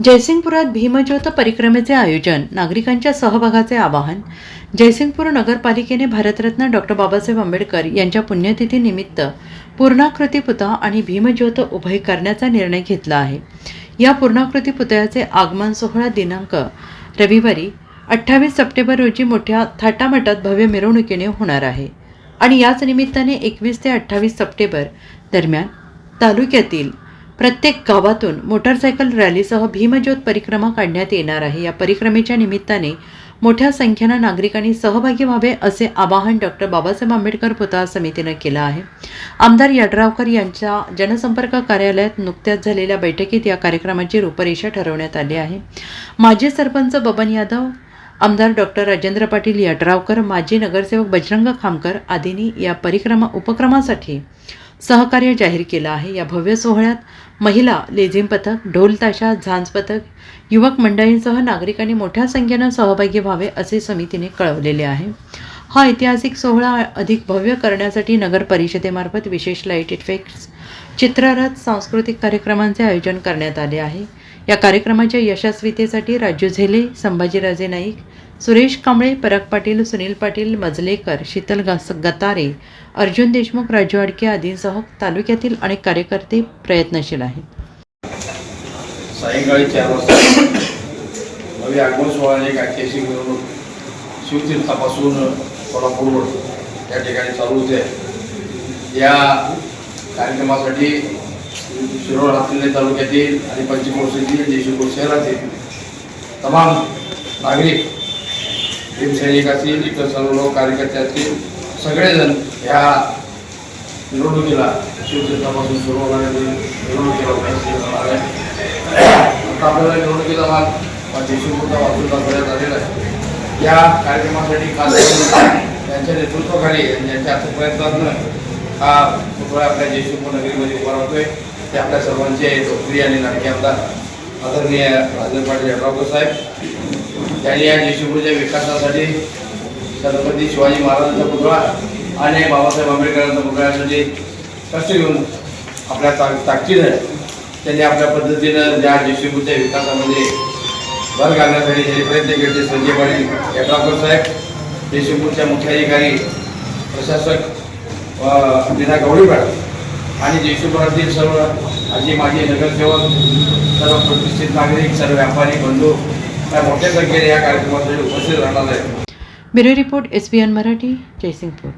जयसिंगपुरात भीमज्योत परिक्रमेचे आयोजन नागरिकांच्या सहभागाचे आवाहन जयसिंगपूर नगरपालिकेने भारतरत्न डॉक्टर बाबासाहेब आंबेडकर यांच्या पुण्यतिथीनिमित्त पूर्णाकृती पुतळा आणि भीमज्योत उभे करण्याचा निर्णय घेतला आहे. या पूर्णाकृती पुतळ्याचे आगमन सोहळा दिनांक रविवारी अठ्ठावीस सप्टेंबर रोजी मोठ्या थाटामाटात भव्य मिरवणुकीने होणार आहे आणि याच निमित्ताने एकवीस ते अठ्ठावीस सप्टेंबर दरम्यान तालुक्यातील प्रत्येक गावातून मोटारसायकल रॅलीसह भीमज्योत परिक्रमा काढण्यात येणार आहे. या परिक्रमेच्या निमित्ताने मोठ्या संख्येनं नागरिकांनी सहभागी व्हावे असे आवाहन डॉक्टर बाबासाहेब आंबेडकर पुतळा समितीनं केलं आहे. आमदार यड्रावकर यांच्या जनसंपर्क कार्यालयात नुकत्याच झालेल्या बैठकीत या कार्यक्रमाची रूपरेषा ठरवण्यात आली आहे. माजी सरपंच बबन यादव आमदार डॉक्टर राजेंद्र पाटील यड्रावकर माजी नगरसेवक बजरंग खामकर आदींनी या परिक्रमा उपक्रमासाठी सहकार्य जाहीर केलं आहे. या भव्य सोहळ्यात महिला लेझिम पथक ढोल ताशा झांज पथक युवक मंडळींसह नागरिकांनी मोठ्या संख्येनं सहभागी व्हावे असे समितीने कळवलेले आहे. हा ऐतिहासिक सोहळा अधिक भव्य करण्यासाठी नगर परिषदेमार्फत विशेष लाइट इफेक्ट्स चित्ररथ सांस्कृतिक कार्यक्रमांचे आयोजन करण्यात आले आहे. या कार्यक्रमाच्या यशस्वीतेसाठी राजू झेले संभाजीराजे नाईक सुरेश कांबळे पराग पाटील सुनील पाटील मजलेकर शीतल गास गतारे अर्जुन देशमुख राजू आडके आदींसह तालुक्यातील अनेक कार्यकर्ते प्रयत्नशील आहेत. सायंकाळी चार वाजता नवी आगमन सोहळ्याने काठ्याशी मिरवणूक शिवतीर्थापासून कोल्हापूर रोड या ठिकाणी चालू होते. या कार्यक्रमासाठी शिरोळ हातले तालुक्यातील आणि पंचक्रोशीतील जयशिपूर शहरातील तमाम नागरिक भीमसैनिक असतील इतर सर्व लोक कार्यकर्ते असतील सगळेजण ह्या निवडणुकीला शिवसेनेपासून सुरू होणाऱ्या निवडणुकीला उपस्थित आहे. आता आपल्याला निवडणुकीचा भाग देशमुखचा वाचून दाखवण्यात आलेला आहे. या कार्यक्रमासाठी खास त्यांच्या नेतृत्वाखाली आणि त्यांच्या प्रयत्नातनं हा पुतळा आपल्या जयशिंगपूर नगरीमध्ये उभा राहतोय ते आपल्या सर्वांचे लोकप्रिय आणि लाडके आमदार आदरणीय राजेंद्र पाटील यड्रावकर साहेब त्यांनी या जयशिंगपूरच्या विकासासाठी छत्रपती शिवाजी महाराजांचा पुतळा आणि बाबासाहेब आंबेडकरांचा पुतळ्यासाठी कष्ट घेऊन आपल्या ताक ताकदीनं त्यांनी आपल्या पद्धतीनं या जयशिंगपूरच्या विकासामध्ये भर घालण्यासाठी जे प्रयत्न केले. संजय पाटील यड्रावकर साहेब जेशीपूरच्या मुख्याधिकारी प्रशासक अ, मीना गवळीपाड आणि देशभरातील सर्व आजी माजी नगरसेवक सर्व प्रतिष्ठित नागरिक सर्व व्यापारी बंधू या मोठ्या संख्येने या कार्यक्रमासाठी उपस्थित राहणार आहेत. Bureau report S B N Marathi Jaysingpur.